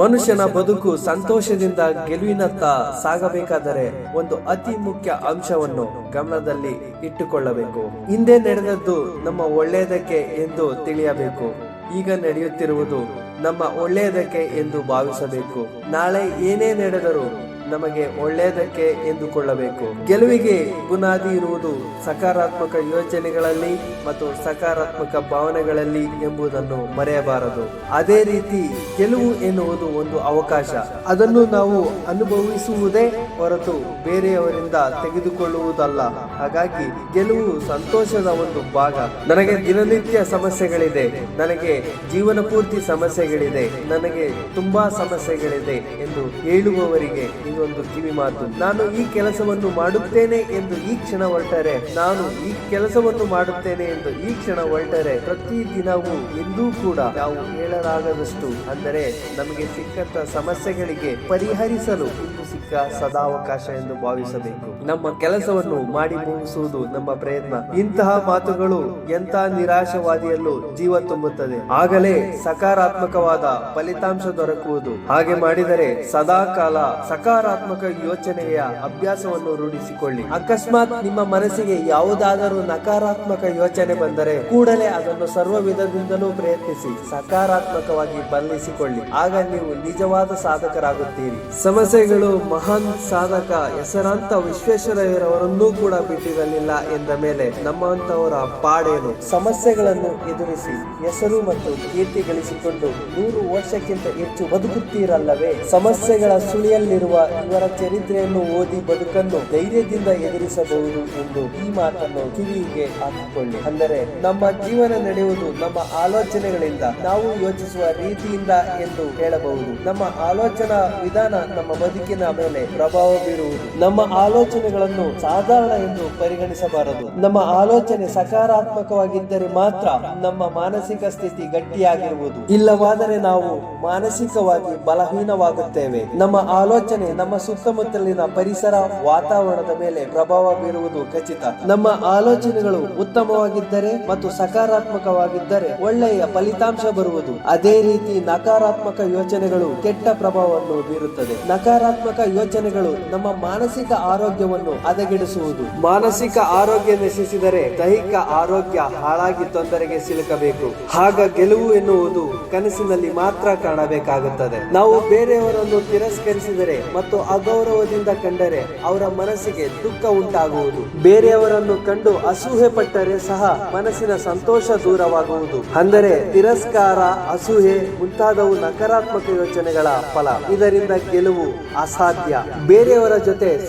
ಮನುಷ್ಯನ ಬದುಕು ಸಂತೋಷದಿಂದ ಗೆಲುವಿನತ್ತ ಸಾಗಬೇಕಾದರೆ ಒಂದು ಅತಿ ಮುಖ್ಯ ಅಂಶವನ್ನು ಗಮನದಲ್ಲಿ ಇಟ್ಟುಕೊಳ್ಳಬೇಕು. ಹಿಂದೆ ನಡೆದದ್ದು ನಮ್ಮ ಒಳ್ಳೆಯದಕ್ಕೆ ಎಂದು ತಿಳಿಯಬೇಕು. ಈಗ ನಡೆಯುತ್ತಿರುವುದು ನಮ್ಮ ಒಳ್ಳೆಯದಕ್ಕೆ ಎಂದು ಭಾವಿಸಬೇಕು. ನಾಳೆ ಏನೇ ನಡೆದರೂ ನಮಗೆ ಒಳ್ಳೆಯದಕ್ಕೆ ಎಂದುಕೊಳ್ಳಬೇಕು. ಗೆಲುವಿಗೆ ಬುನಾದಿ ಇರುವುದು ಸಕಾರಾತ್ಮಕ ಯೋಚನೆಗಳಲ್ಲಿ ಮತ್ತು ಸಕಾರಾತ್ಮಕ ಭಾವನೆಗಳಲ್ಲಿ ಎಂಬುದನ್ನು ಮರೆಯಬಾರದು. ಅದೇ ರೀತಿ ಗೆಲುವು ಎನ್ನುವುದು ಒಂದು ಅವಕಾಶ. ಅದನ್ನು ನಾವು ಅನುಭವಿಸುವುದೇ ಹೊರತು ಬೇರೆಯವರಿಂದ ತೆಗೆದುಕೊಳ್ಳುವುದಲ್ಲ. ಹಾಗಾಗಿ ಗೆಲುವು ಸಂತೋಷದ ಒಂದು ಭಾಗ. ನನಗೆ ದಿನನಿತ್ಯ ಸಮಸ್ಯೆಗಳಿದೆ. ನನಗೆ ಜೀವನ ಪೂರ್ತಿ ಸಮಸ್ಯೆಗಳಿದೆ. ನನಗೆ ತುಂಬಾ ಸಮಸ್ಯೆಗಳಿದೆ ಎಂದು ಹೇಳುವವರಿಗೆ ಇದೊಂದು ಕಿವಿ ಮಾತು. ನಾನು ಈ ಕೆಲಸವನ್ನು ಮಾಡುತ್ತೇನೆ ಎಂದು ಈ ಕ್ಷಣ ಹೊರಟರೆ. ನಾನು ಈ ಕೆಲಸವನ್ನು ಮಾಡುತ್ತೇನೆ ಎಂದು ಈ ಕ್ಷಣ ಹೊರಟರೆ. ಪ್ರತಿ ದಿನವೂ ಎಂದೂ ಕೂಡ ನಾವು ಹೇಳಲಾಗದಷ್ಟು ಅಂದರೆ ನಮಗೆ ಸಿಕ್ಕಂತ ಸಮಸ್ಯೆಗಳಿಗೆ ಪರಿಹರಿಸಲು ಇಂದು ಸಿಕ್ಕ ಸದಾವಕಾಶ ಎಂದು ಭಾವಿಸಬೇಕು. ನಮ್ಮ ಕೆಲಸವನ್ನು ಮಾಡಿ ಮುಗಿಸುವುದು ನಮ್ಮ ಪ್ರಯತ್ನ. ಇಂತಹ ಮಾತುಗಳು ಎಂಥ ನಿರಾಶವಾದಿಯಲ್ಲೂ ಜೀವ ತುಂಬುತ್ತದೆ. ಆಗಲೇ ಸಕಾರಾತ್ಮಕವಾದ ಫಲಿತಾಂಶ ದೊರಕುವುದು. ಹಾಗೆ ಮಾಡಿದರೆ ಸದಾ ಕಾಲ ಸಕಾರಾತ್ಮಕ ಯೋಚನೆಯ ಅಭ್ಯಾಸವನ್ನು ರೂಢಿಸಿಕೊಳ್ಳಿ. ಅಕಸ್ಮಾತ್ ನಿಮ್ಮ ಮನಸ್ಸಿಗೆ ಯಾವುದಾದರೂ ನಕಾರಾತ್ಮಕ ಯೋಚನೆ ಬಂದರೆ ಕೂಡಲೇ ಅದನ್ನು ಸರ್ವ ವಿಧದಿಂದಲೂ ಪ್ರಯತ್ನಿಸಿ, ಸಕಾರಾತ್ಮಕವಾಗಿ ಬದಲಿಸಿಕೊಳ್ಳಿ ಆಗ ನೀವು ನಿಜವಾದ ಸಾಧಕರಾಗುತ್ತೀರಿ. ಸಮಸ್ಯೆಗಳು ಮಹಾನ್ ಸಾಧಕ, ಹೆಸರಾಂತ ವಿಶ್ವೇಶ್ವರಯ್ಯರವರನ್ನೂ ಕೂಡ ಬಿಟ್ಟಿರಲಿಲ್ಲ ಎಂದ ಮೇಲೆ ನಮ್ಮಂತವರ ಪಾಡೇನು ಸಮಸ್ಯೆಗಳನ್ನು ಎದುರಿಸಿ ಹೆಸರು ಮತ್ತು ಕೀರ್ತಿ ಗಳಿಸಿಕೊಂಡು ನೂರು ವರ್ಷಕ್ಕಿಂತ ಹೆಚ್ಚು ಬದುಕುತ್ತೀರಲ್ಲವೇ? ಸಮಸ್ಯೆಗಳ ಸುಳಿಯಲ್ಲಿರುವ ಇವರ ಚರಿತ್ರೆಯನ್ನು ಓದಿ ಬದುಕನ್ನು ಧೈರ್ಯದಿಂದ ಎದುರಿಸಬಹುದು ಎಂದು ಈ ಮಾತನ್ನು ಕಿವಿಗೆ ಹಾಕಿಕೊಳ್ಳಿ. ಅಂದರೆ ನಮ್ಮ ಜೀವನ ನಡೆಯುವುದು ನಮ್ಮ ಆಲೋಚನೆಗಳಿಂದ ನಾವು ಯೋಚಿಸುವ ರೀತಿಯಿಂದ ಎಂದು ಹೇಳಬಹುದು. ನಮ್ಮ ಆಲೋಚನಾ ವಿಧಾನ ನಮ್ಮ ಬದುಕಿನ ಮೇಲೆ ಪ್ರಭಾವ ಬೀರುವುದು. ನಮ್ಮ ಆಲೋಚನೆಗಳನ್ನು ಸಾಧಾರಣ ಎಂದು ಪರಿಗಣಿಸಬಾರದು. ನಮ್ಮ ಆಲೋಚನೆ ಸಕಾರಾತ್ಮಕವಾಗಿದ್ದರೆ ಮಾತ್ರ ನಮ್ಮ ಮಾನಸಿಕ ಸ್ಥಿತಿ ಗಟ್ಟಿಯಾಗಿರುವುದು. ಇಲ್ಲವಾದರೆ ನಾವು ಮಾನಸಿಕವಾಗಿ ಬಲಹೀನವಾಗುತ್ತೇವೆ. ನಮ್ಮ ಆಲೋಚನೆ ನಮ್ಮ ಸುತ್ತಮುತ್ತಲಿನ ಪರಿಸರ ವಾತಾವರಣದ ಮೇಲೆ ಪ್ರಭಾವ ಬೀರುವುದು ಖಚಿತ. ನಮ್ಮ ಆಲೋಚನೆಗಳು ಉತ್ತಮವಾಗಿದ್ದರೆ ಮತ್ತು ಸಕಾರಾತ್ಮಕವಾಗಿದ್ದರೆ ಒಳ್ಳೆಯ ಫಲಿತಾಂಶ ಬರುವುದು. ಅದೇ ರೀತಿ ನಕಾರಾತ್ಮಕ ಯೋಚನೆಗಳು ಕೆಟ್ಟ ಪ್ರಭಾವವನ್ನು ಬೀರುತ್ತದೆ. ನಕಾರಾತ್ಮಕ ಯೋಚನೆಗಳು ನಮ್ಮ ಮಾನಸಿಕ ಆರೋಗ್ಯವನ್ನು ಹದಗೆಡಿಸುವುದು. ಮಾನಸಿಕ ಆರೋಗ್ಯ ನಶಿಸಿದರೆ ದೈಹಿಕ ಆರೋಗ್ಯ ಹಾಳಾಗಿ ತೊಂದರೆಗೆ ಸಿಲುಕಬೇಕು. ಆಗ ಗೆಲುವು ಎನ್ನುವುದು ಕನಸಿನಲ್ಲಿ ಮಾತ್ರ ಕಾಣಬೇಕಾಗುತ್ತದೆ. ನಾವು ಬೇರೆಯವರನ್ನು ತಿರಸ್ಕರಿಸಿದರೆ ಮತ್ತು ಅಗೌರವದಿಂದ ಕಂಡರೆ ಅವರ ಮನಸ್ಸಿಗೆ ದುಃಖ ಉಂಟಾಗುವುದು. ಬೇರೆಯವರನ್ನು ಕಂಡು ಅಸೂಹೆ ಪಟ್ಟರೆ ಸಹ ಮನಸ್ಸಿನ ಸಂತೋಷ ದೂರವಾಗುವುದು. ಅಂದರೆ ತಿರಸ್ಕಾರ, ಅಸೂಹೆ ಮುಂತಾದವು ನಕಾರಾತ್ಮಕ ಯೋಚನೆಗಳ ಫಲ. ಇದರಿಂದ ಗೆಲುವು ಅಸಾಧ್ಯ. ಬೇರೆಯವರ ಜೊತೆ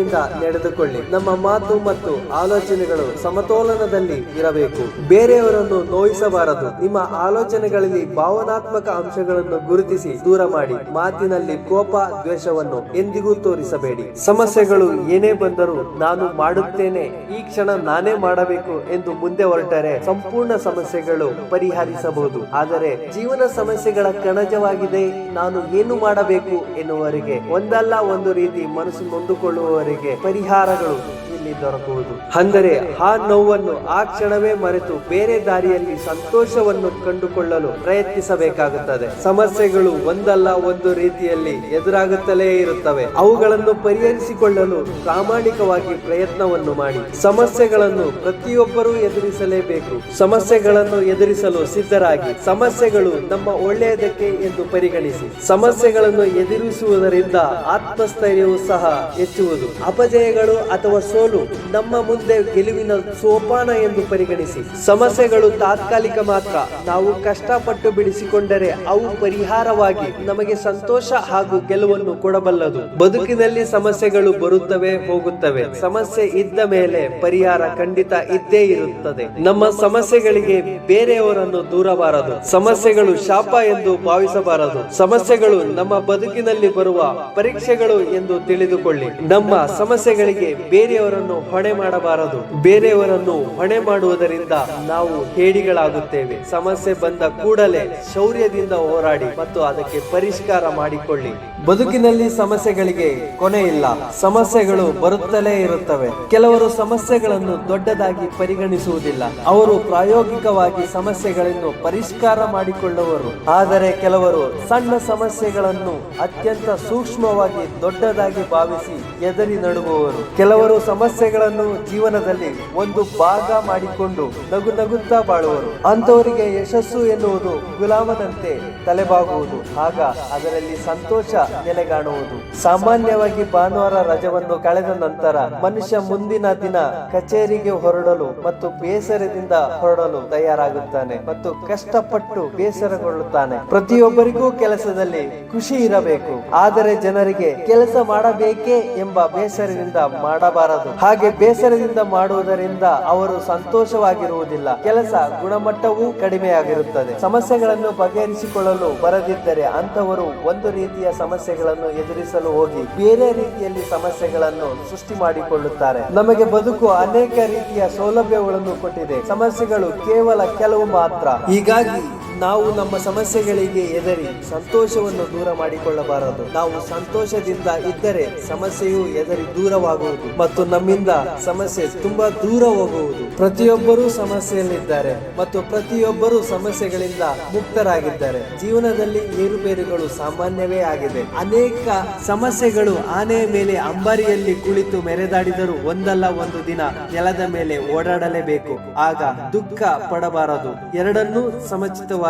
ಸೌಹಾರ್ದತೆಯಿಂದ ನಡೆದುಕೊಳ್ಳಿ. ನಮ್ಮ ಮಾತು ಮತ್ತು ಆಲೋಚನೆಗಳು ಸಮತೋಲನದಲ್ಲಿ ಇರಬೇಕು. ಬೇರೆಯವರನ್ನು ನೋಯಿಸಬಾರದು. ನಿಮ್ಮ ಆಲೋಚನೆಗಳಲ್ಲಿ ಭಾವನಾತ್ಮಕ ಅಂಶಗಳನ್ನು ಗುರುತಿಸಿ ದೂರ ಮಾಡಿ. ಮಾತಿನಲ್ಲಿ ಕೋಪ, ದ್ವೇಷವನ್ನು ಎಂದಿಗೂ ತೋರಿಸಬೇಡಿ. ಸಮಸ್ಯೆಗಳು ಏನೇ ಬಂದರೂ ನಾನು ಮಾಡುತ್ತೇನೆ. ಈ ಕ್ಷಣ ನಾನೇ ಮಾಡಬೇಕು ಎಂದು ಮುಂದೆ ಹೊರಟರೆ ಸಂಪೂರ್ಣ ಸಮಸ್ಯೆಗಳು ಪರಿಹರಿಸಬಹುದು. ಆದರೆ ಜೀವನ ಸಮಸ್ಯೆಗಳ ಕಣಜವಾಗಿದೆ. ನಾನು ಏನು ಮಾಡಬೇಕು ಎನ್ನುವರಿಗೆ ಒಂದಲ್ಲ ಒಂದು ರೀತಿ ಮನಸ್ಸು ನೊಂದುಕೊಳ್ಳುವವರಿಗೆ ಪರಿಹಾರಗಳು ಇಲ್ಲಿ ದೊರಕುವುದು. ಅಂದರೆ ಆ ನೋವನ್ನು ಆ ಕ್ಷಣವೇ ಮರೆತು ಬೇರೆ ದಾರಿಯಲ್ಲಿ ಸಂತೋಷವನ್ನು ಕಂಡುಕೊಳ್ಳಲು ಪ್ರಯತ್ನಿಸಬೇಕಾಗುತ್ತದೆ. ಸಮಸ್ಯೆಗಳು ಒಂದಲ್ಲ ಒಂದು ರೀತಿಯಲ್ಲಿ ಎದುರಾಗುತ್ತಲೇ ಇರುತ್ತವೆ. ಅವುಗಳನ್ನು ಪರಿಹರಿಸಿಕೊಳ್ಳಲು ಪ್ರಾಮಾಣಿಕವಾಗಿ ಪ್ರಯತ್ನವನ್ನು ಮಾಡಿ. ಸಮಸ್ಯೆಗಳನ್ನು ಪ್ರತಿಯೊಬ್ಬರೂ ಎದುರಿಸಲೇಬೇಕು. ಸಮಸ್ಯೆಗಳನ್ನು ಎದುರಿಸಲು ಸಿದ್ಧರಾಗಿ. ಸಮಸ್ಯೆಗಳು ನಮ್ಮ ಒಳ್ಳೆಯದಕ್ಕೆ ಎಂದು ಪರಿಗಣಿಸಿ. ಸಮಸ್ಯೆಗಳನ್ನು ಎದುರಿಸುವುದರಿಂದ ಆತ್ಮಸ್ಥೈರ್ಯವೂ ಸಹ ಹೆಚ್ಚುವುದು. ಅಪಜಯಗಳು ಅಥವಾ ಸೋಲು ನಮ್ಮ ಮುಂದೆ ಗೆಲುವಿನ ಸೋಪಾನ ಎಂದು ಪರಿಗಣಿಸಿ. ಸಮಸ್ಯೆಗಳು ತಾತ್ಕಾಲಿಕ ಮಾತ್ರ. ನಾವು ಕಷ್ಟಪಟ್ಟು ಬಿಡಿಸಿಕೊಂಡರೆ ಅವು ಪರಿಹಾರವಾಗಿ ನಮಗೆ ಸಂತೋಷ ಹಾಗೂ ಗೆಲುವನ್ನು ಕೊಡಬಲ್ಲದು. ಬದುಕಿನಲ್ಲಿ ಸಮಸ್ಯೆಗಳು ಬರುತ್ತವೆ, ಹೋಗುತ್ತವೆ. ಸಮಸ್ಯೆ ಇದ್ದ ಮೇಲೆ ಪರಿಹಾರ ಖಂಡಿತ ಇದ್ದೇ ಇರುತ್ತದೆ. ನಮ್ಮ ಸಮಸ್ಯೆಗಳಿಗೆ ಬೇರೆಯವರನ್ನು ದೂರಬಾರದು. ಸಮಸ್ಯೆಗಳು ಶಾಪ ಎಂದು ಭಾವಿಸಬಾರದು. ಸಮಸ್ಯೆಗಳು ನಮ್ಮ ಬದುಕಿನಲ್ಲಿ ಬರುವ ಪರೀಕ್ಷೆಗಳು ಎಂದು ತಿಳಿದುಕೊಳ್ಳಿ. ನಮ್ಮ ಸಮಸ್ಯೆಗಳಿಗೆ ಬೇರೆಯವರನ್ನು ಬೇರೆಯವರನ್ನು ಹೊಣೆ ಮಾಡಬಾರದು. ಬೇರೆಯವರನ್ನು ಹೊಣೆ ಮಾಡುವುದರಿಂದ ನಾವು ಹೇಡಿಗಳಾಗುತ್ತೇವೆ. ಸಮಸ್ಯೆ ಬಂದ ಕೂಡಲೇ ಶೌರ್ಯದಿಂದ ಹೋರಾಡಿ ಮತ್ತು ಅದಕ್ಕೆ ಪರಿಷ್ಕಾರ ಮಾಡಿಕೊಳ್ಳಿ. ಬದುಕಿನಲ್ಲಿ ಸಮಸ್ಯೆಗಳಿಗೆ ಕೊನೆ ಇಲ್ಲ. ಸಮಸ್ಯೆಗಳು ಬರುತ್ತಲೇ ಇರುತ್ತವೆ. ಕೆಲವರು ಸಮಸ್ಯೆಗಳನ್ನು ದೊಡ್ಡದಾಗಿ ಪರಿಗಣಿಸುವುದಿಲ್ಲ. ಅವರು ಪ್ರಾಯೋಗಿಕವಾಗಿ ಸಮಸ್ಯೆಗಳನ್ನು ಪರಿಷ್ಕಾರ ಮಾಡಿಕೊಳ್ಳುವರು. ಆದರೆ ಕೆಲವರು ಸಣ್ಣ ಸಮಸ್ಯೆಗಳನ್ನು ಅತ್ಯಂತ ಸೂಕ್ಷ್ಮವಾಗಿ ದೊಡ್ಡದಾಗಿ ಭಾವಿಸಿ ಎದರಿ ನಡುವವರು ಕೆಲವರು ಸಮಸ್ಯೆಗಳನ್ನು ಜೀವನದಲ್ಲಿ ಒಂದು ಭಾಗ ಮಾಡಿಕೊಂಡು ನಗು ನಗುತ್ತಾ ಬಾಳುವರು. ಅಂತವರಿಗೆ ಯಶಸ್ಸು ಎನ್ನುವುದು ಗುಲಾಮನಂತೆ ತಲೆಬಾಗುವುದು. ಆಗ ಅದರಲ್ಲಿ ಸಂತೋಷ ನೆಲೆಗಾಣುವುದು. ಸಾಮಾನ್ಯವಾಗಿ ಭಾನುವಾರ ರಜವನ್ನು ಕಳೆದ ನಂತರ ಮನುಷ್ಯ ಮುಂದಿನ ದಿನ ಕಚೇರಿಗೆ ಹೊರಡಲು ಮತ್ತು ಬೇಸರದಿಂದ ಹೊರಡಲು ತಯಾರಾಗುತ್ತಾನೆ ಮತ್ತು ಕಷ್ಟಪಟ್ಟು ಬೇಸರಗೊಳ್ಳುತ್ತಾನೆ. ಪ್ರತಿಯೊಬ್ಬರಿಗೂ ಕೆಲಸದಲ್ಲಿ ಖುಷಿ ಇರಬೇಕು. ಆದರೆ ಜನರಿಗೆ ಕೆಲಸ ಮಾಡಬೇಕೇ ಎಂಬ ಬೇಸರದಿಂದ ಮಾಡಬಾರದು. ಹಾಗೆ ಬೇಸರದಿಂದ ಮಾಡುವುದರಿಂದ ಅವರು ಸಂತೋಷವಾಗಿರುವುದಿಲ್ಲ. ಕೆಲಸ ಗುಣಮಟ್ಟವೂ ಕಡಿಮೆಯಾಗಿರುತ್ತದೆ. ಸಮಸ್ಯೆಗಳನ್ನು ಬಗೆಹರಿಸಿಕೊಳ್ಳಲು ಬರದಿದ್ದರೆ ಅಂತವರು ಒಂದು ರೀತಿಯ ಸಮಸ್ಯೆಗಳನ್ನು ಎದುರಿಸಲು ಹೋಗಿ ಬೇರೆ ರೀತಿಯಲ್ಲಿ ಸಮಸ್ಯೆಗಳನ್ನು ಸೃಷ್ಟಿ ಮಾಡಿಕೊಳ್ಳುತ್ತಾರೆ. ನಮಗೆ ಬದುಕು ಅನೇಕ ರೀತಿಯ ಸೌಲಭ್ಯಗಳನ್ನು ಕೊಟ್ಟಿದೆ. ಸಮಸ್ಯೆಗಳು ಕೇವಲ ಕೆಲವು ಮಾತ್ರ. ಹೀಗಾಗಿ ನಾವು ನಮ್ಮ ಸಮಸ್ಯೆಗಳಿಗೆ ಎದರಿ ಸಂತೋಷವನ್ನು ದೂರ ಮಾಡಿಕೊಳ್ಳಬಾರದು. ನಾವು ಸಂತೋಷದಿಂದ ಇದ್ದರೆ ಸಮಸ್ಯೆಯು ಎದರಿ ದೂರವಾಗುವುದು ಮತ್ತು ನಮ್ಮಿಂದ ಸಮಸ್ಯೆ ತುಂಬಾ ದೂರ ಹೋಗುವುದು. ಪ್ರತಿಯೊಬ್ಬರೂ ಸಮಸ್ಯೆಯಲ್ಲಿದ್ದಾರೆ ಮತ್ತು ಪ್ರತಿಯೊಬ್ಬರೂ ಸಮಸ್ಯೆಗಳಿಂದ ಮುಕ್ತರಾಗಿದ್ದಾರೆ. ಜೀವನದಲ್ಲಿ ಏರುಪೇರುಗಳು ಸಾಮಾನ್ಯವೇ ಆಗಿದೆ. ಅನೇಕ ಸಮಸ್ಯೆಗಳು ಆನೆಯ ಮೇಲೆ ಅಂಬಾರಿಯಲ್ಲಿ ಕುಳಿತು ಮೆರೆದಾಡಿದರೂ ಒಂದಲ್ಲ ಒಂದು ದಿನ ನೆಲದ ಮೇಲೆ ಓಡಾಡಲೇಬೇಕು. ಆಗ ದುಃಖ ಪಡಬಾರದು. ಎರಡನ್ನೂ ಸಮಚಿತವಾಗಿ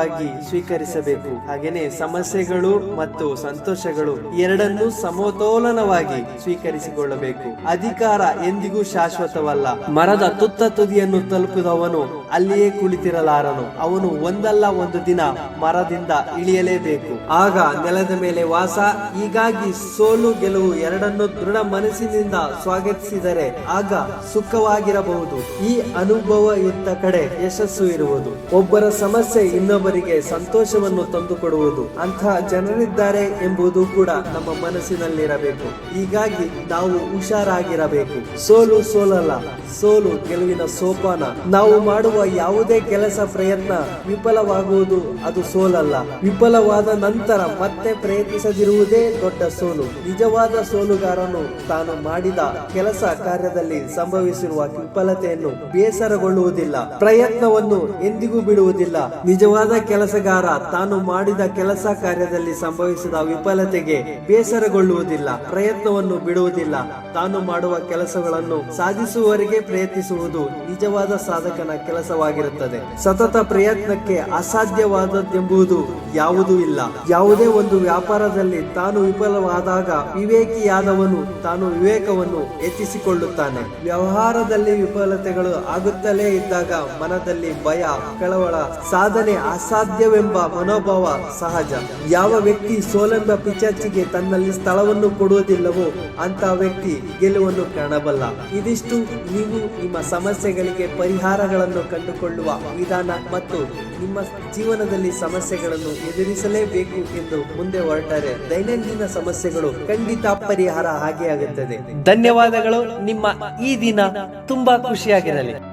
ಸ್ವೀಕರಿಸಬೇಕು. ಹಾಗೇನೆ ಸಮಸ್ಯೆಗಳು ಮತ್ತು ಸಂತೋಷಗಳು ಎರಡನ್ನೂ ಸಮತೋಲನವಾಗಿ ಸ್ವೀಕರಿಸಿಕೊಳ್ಳಬೇಕು. ಅಧಿಕಾರ ಎಂದಿಗೂ ಶಾಶ್ವತವಲ್ಲ. ಮರದ ತುತ್ತ ತುದಿಯನ್ನು ತಲುಪಿದವನು ಅಲ್ಲಿಯೇ ಕುಳಿತಿರಲಾರನು. ಅವನು ಒಂದಲ್ಲ ಒಂದು ದಿನ ಮರದಿಂದ ಇಳಿಯಲೇಬೇಕು. ಆಗ ನೆಲದ ಮೇಲೆ ವಾಸ, ಹೀಗಾಗಿ ಸೋಲು ಗೆಲುವು ಎರಡನ್ನು ದೃಢ ಮನಸ್ಸಿನಿಂದ ಸ್ವಾಗತಿಸಿದರೆ ಆಗ ಸುಖವಾಗಿರಬಹುದು. ಈ ಅನುಭವ ಇದ್ದ ಕಡೆ ಯಶಸ್ಸು ಇರುವುದು. ಒಬ್ಬರ ಸಮಸ್ಯೆ ಇನ್ನೊಬ್ಬರಿಗೆ ಸಂತೋಷವನ್ನು ತಂದುಕೊಡುವುದು. ಅಂತಹ ಜನರಿದ್ದಾರೆ ಎಂಬುದು ಕೂಡ ನಮ್ಮ ಮನಸ್ಸಿನಲ್ಲಿರಬೇಕು. ಹೀಗಾಗಿ ನಾವು ಹುಷಾರಾಗಿರಬೇಕು. ಸೋಲು ಸೋಲಲ್ಲ, ಸೋಲು ಗೆಲುವಿನ ಸೋಪಾನ. ನಾವು ಮಾಡುವ ಯಾವುದೇ ಕೆಲಸ ಪ್ರಯತ್ನ ವಿಫಲವಾಗುವುದು ಅದು ಸೋಲಲ್ಲ. ವಿಫಲವಾದ ನಂತರ ಮತ್ತೆ ಪ್ರಯತ್ನಿಸದಿರುವುದೇ ದೊಡ್ಡ ಸೋಲು. ನಿಜವಾದ ಸೋಲುಗಾರನು ತಾನು ಮಾಡಿದ ಕೆಲಸ ಕಾರ್ಯದಲ್ಲಿ ಸಂಭವಿಸಿರುವ ವಿಫಲತೆಯನ್ನು ಬೇಸರಗೊಳ್ಳುವುದಿಲ್ಲ. ಪ್ರಯತ್ನವನ್ನು ಎಂದಿಗೂ ಬಿಡುವುದಿಲ್ಲ. ನಿಜವಾದ ಕೆಲಸಗಾರ, ತಾನು ಮಾಡಿದ ಕೆಲಸ ಕಾರ್ಯದಲ್ಲಿ ಸಂಭವಿಸಿದ ವಿಫಲತೆಗೆ ಬೇಸರಗೊಳ್ಳುವುದಿಲ್ಲ, ಪ್ರಯತ್ನವನ್ನು ಬಿಡುವುದಿಲ್ಲ. ತಾನು ಮಾಡುವ ಕೆಲಸಗಳನ್ನು ಸಾಧಿಸುವವರೆಗೆ ಪ್ರಯತ್ನಿಸುವುದು ನಿಜವಾದ ಸಾಧಕನ ಕೆಲಸವಾಗಿರುತ್ತದೆ. ಸತತ ಪ್ರಯತ್ನಕ್ಕೆ ಅಸಾಧ್ಯವಾದದ್ದೆಂಬುದು ಯಾವುದೂ ಇಲ್ಲ. ಯಾವುದೇ ಒಂದು ವ್ಯಾಪಾರದಲ್ಲಿ ತಾನು ವಿಫಲವಾದಾಗ ವಿವೇಕಿಯಾದವನು ತಾನು ವಿವೇಕವನ್ನು ಹೆಚ್ಚಿಸಿಕೊಳ್ಳುತ್ತಾನೆ. ವ್ಯವಹಾರದಲ್ಲಿ ವಿಫಲತೆಗಳು ಆಗುತ್ತಲೇ ಇದ್ದಾಗ ಮನದಲ್ಲಿ ಭಯ, ಕಳವಳ, ಸಾಧನೆ ಅಸಾಧ್ಯವೆಂಬ ಮನೋಭಾವ ಸಹಜ. ಯಾವ ವ್ಯಕ್ತಿ ಸೋಲೆಂಬ ಪಿಚಾಚಿಗೆ ತನ್ನಲ್ಲಿ ಸ್ಥಳವನ್ನು ಕೊಡುವುದಿಲ್ಲವೋ ಅಂತ ವ್ಯಕ್ತಿ ಗೆಲುವನ್ನು ಕಾಣಬಲ್ಲ. ಇದಿಷ್ಟು ನೀವು ನಿಮ್ಮ ಸಮಸ್ಯೆಗಳಿಗೆ ಪರಿಹಾರಗಳನ್ನು ಕಂಡುಕೊಳ್ಳುವ ವಿಧಾನ ಮತ್ತು ನಿಮ್ಮ ಜೀವನದಲ್ಲಿ ಸಮಸ್ಯೆಗಳನ್ನು ಎದುರಿಸಲೇಬೇಕು ಎಂದು ಮುಂದೆ ಹೊರಟರೆ. ದೈನಂದಿನ ಸಮಸ್ಯೆಗಳು ಖಂಡಿತ ಪರಿಹಾರ ಹಾಗೆ ಆಗುತ್ತದೆ. ಧನ್ಯವಾದಗಳು. ನಿಮ್ಮ ಈ ದಿನ ತುಂಬಾ ಖುಷಿಯಾಗಿರಲಿ.